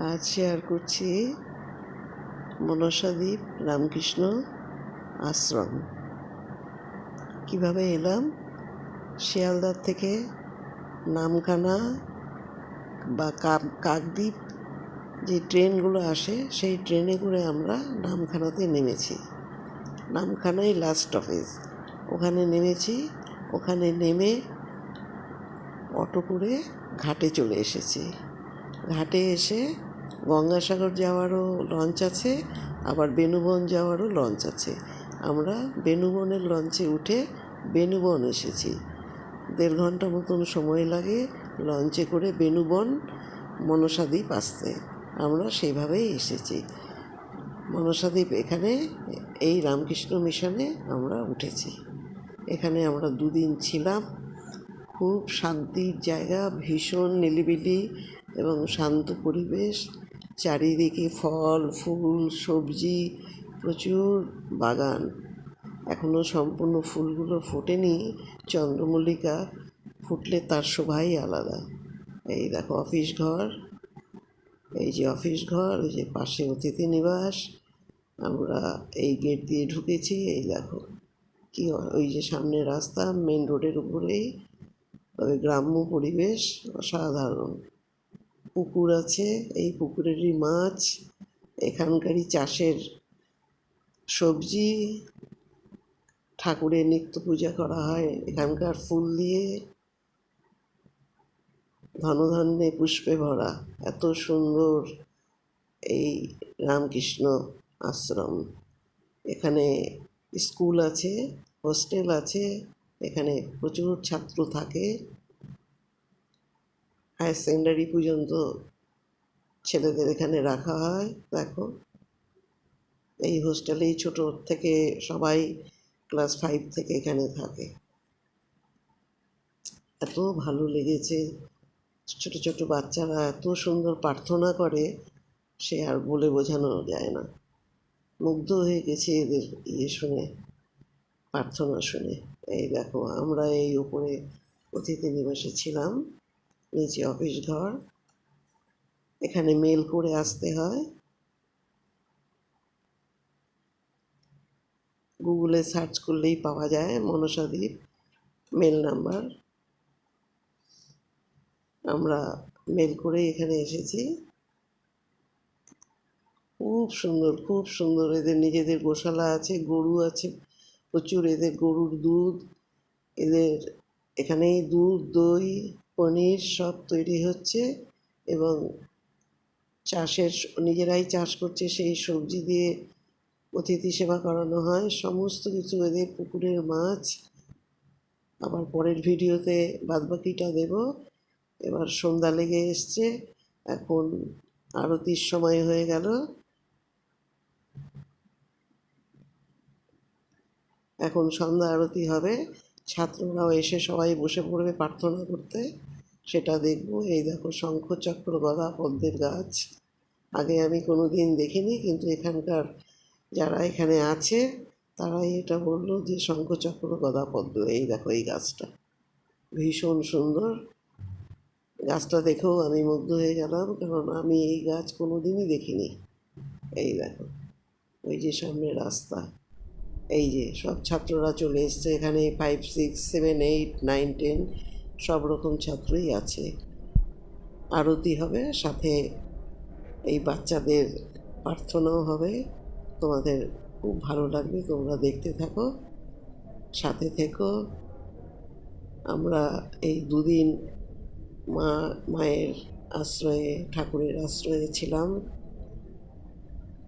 আজ শেয়ার করছি মনসাদ্বীপ রামকৃষ্ণ, আশ্রম। কীভাবে এলাম? শিয়ালদার থেকে নামখানা বা কাক- কাকদ্বীপ যে ট্রেনগুলো আসে, সেই ট্রেনে করে আমরা নামখানাতে নেমেছি। নামখানাই লাস্ট অফিস ওখানে নেমেছি। ওখানে নেমে অটো করে ঘাটে চলে এসেছি। ঘাটে এসে গঙ্গাসাগর যাওয়ারও লঞ্চ আছে, আবার বেনুবন যাওয়ারও লঞ্চ আছে। আমরা বেনুবনের লঞ্চে উঠে বেনুবন এসেছি। দেড় ঘণ্টা মতন সময় লাগে লঞ্চে করে বেনুবন মনসাদ্বীপ আসতে। আমরা সেইভাবেই এসেছি। মনসাদ্বীপ এখানে, এই রামকৃষ্ণ মিশনে আমরা উঠেছি। এখানে আমরা দুদিন ছিলাম। খুব শান্তির জায়গা, ভীষণ নিলিবিলি এবং শান্ত পরিবেশ। চারিদিকে ফল, ফুল, সবজি, প্রচুর বাগান। এখনও সম্পূর্ণ ফুলগুলো ফোটেনি, চন্দ্রমল্লিকা ফুটলে তার শোভাই আলাদা। এই দেখো অফিস ঘর, এই যে অফিস ঘর ওই যে পাশে অতিথি নিবাস, আমরা এই গেট দিয়ে ঢুকেছি, এই দেখো কি ওই যে সামনে রাস্তা মেন রোডের উপরেই, তবে গ্রাম্য পরিবেশ অসাধারণ। পুকুর আছে, এই পুকুরেরই মাছ, এখানকারই চাষের সবজি, ঠাকুরের নিত্য পূজা করা হয়, এখানকার ফুল দিয়ে ধনধান্যে পুষ্পে ভরা, এত সুন্দর এই রামকৃষ্ণ আশ্রম। এখানে স্কুল আছে, হোস্টেল আছে, এখানে প্রচুর ছাত্র থাকে। হায়ার সেকেন্ডারি পর্যন্ত ছেলেদের এখানে রাখা হয়, দেখো। এই হোস্টেলেই ছোট থেকে সবাই ক্লাস ফাইভ থেকে এখানে থাকে। এত ভালো লেগেছে। ছোট ছোট বাচ্চারা এত সুন্দর প্রার্থনা করে, সে আর বলে বোঝানো যায় না। মুগ্ধ হয়ে গেছি এদের ইয়ে শুনে, প্রার্থনা শুনে। এই দেখো, আমরা এই উপরে অতিথি নিবাসে ছিলাম। নিচে অফিস ঘর। এখানে মেল করে আসতে হয়। গুগলে সার্চ করলেই পাওয়া যায় মনসাদ্বীপ মেল নাম্বার আমরা মেল করে এখানে এসেছি। খুব সুন্দর খুব সুন্দর। এদের নিজেদের গোশালা আছে, গরু আছে, প্রচুর। এদের গরুর দুধ, এদের এখানেই দুধ, দই। পনির সব তৈরি হচ্ছে এবং চাষের নিজেরাই চাষ করছে, সেই সবজি দিয়ে অতিথি সেবা করানো হয়। সমস্ত কিছু এদের পুকুরের মাছ। আবার পরের ভিডিওতে বাদবাকিটা দেব। এবার সন্ধ্যা লেগে এসছে। এখন আরতির সময় হয়ে গেল। এখন সন্ধ্যা আরতি হবে। ছাত্ররাও এসে সবাই বসে পড়বে প্রার্থনা করতে। সেটা দেখব। এই দেখো শঙ্খ চক্র গদা পদ্মের গাছ। আগে আমি কোনো দিন দেখিনি, কিন্তু এখানকার যারা এখানে আছে, তারাই এটা বলল যে শঙ্খচক্র গদা পদ্ম। এই দেখো এই গাছটা। ভীষণ সুন্দর। গাছটা দেখেও আমি মুগ্ধ হয়ে গেলাম, কারণ আমি এই গাছ কোনো দিনই দেখিনি। এই দেখো, ওই যে সামনে রাস্তা। এই যে সব ছাত্ররা চলে এসছে, এখানে five six seven eight nine ten সব রকম ছাত্রই আছে। আরতি হবে, সাথে এই বাচ্চাদের প্রার্থনাও হবে। তোমাদের খুব ভালো লাগবে, তোমরা দেখতে থাকো, সাথে থেকো। আমরা এই দুদিন মা, মায়ের আশ্রয়ে, ঠাকুরের আশ্রয়ে ছিলাম।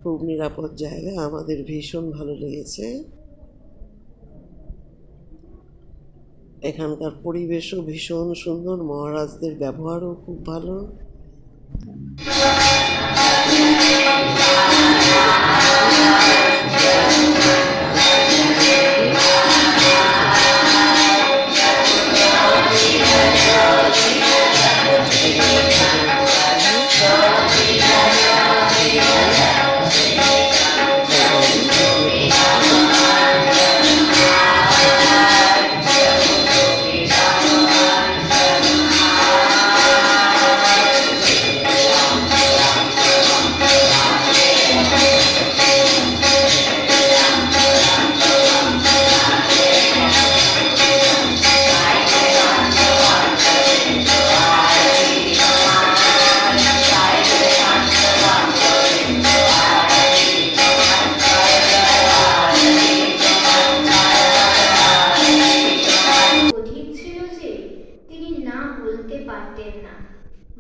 খুব নিরাপদ জায়গা, আমাদের ভীষণ ভালো লেগেছে। এখানকার পরিবেশও ভীষণ সুন্দর, মহারাজদের ব্যবহারও খুব ভালো।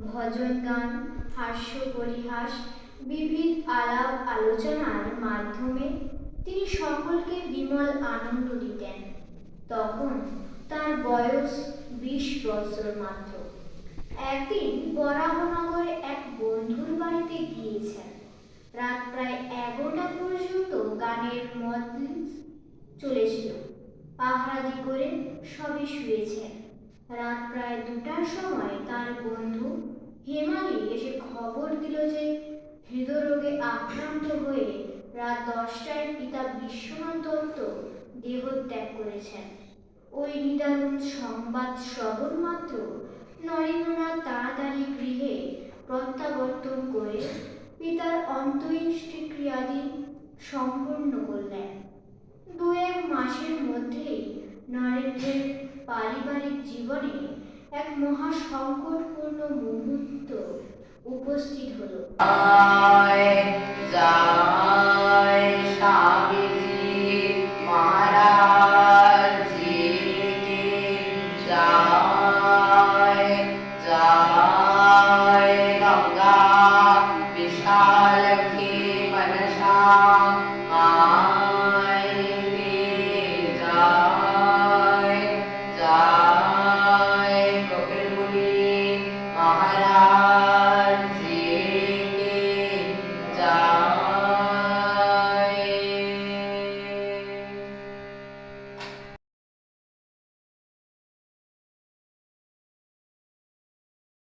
গুণগান হাস্য পরিহাস, বিবিধ আলাপ আলোচনার মাধ্যমে তিনি সকলকে বিমল আনন্দ দিতেন। তখন তার বয়স বিশ বছর মাত্র। একদিন বরাহনগরে এক বন্ধুর বাড়িতে গিয়েছেন। রাত প্রায় এগারোটা পর্যন্ত গানের মজলিস চলেছিল। পাহারাদি করে সবই শুয়েছেন। রাত প্রায় দুটার সময় তার বন্ধু হেমালি এসে খবর দিল যে হৃদরোগে আক্রান্ত হয়ে রাত দশটায় পিতা বিশ্বনাথ দত্ত দেহত্যাগ করেছেন। ওই নিদারুণ সংবাদ শ্রবণ মাত্র নরেন্দ্রনাথ তাড়াতাড়ি গৃহে প্রত্যাবর্তন করে পিতার অন্ত্যেষ্টিক্রিয়াদি সম্পূর্ণ করলেন। দু এক মাসের মধ্যেই নরেন্দ্রের পারিবারিক জীবনে এক মহা সংকটপূর্ণ মুহূর্ত উপস্থিত হলো।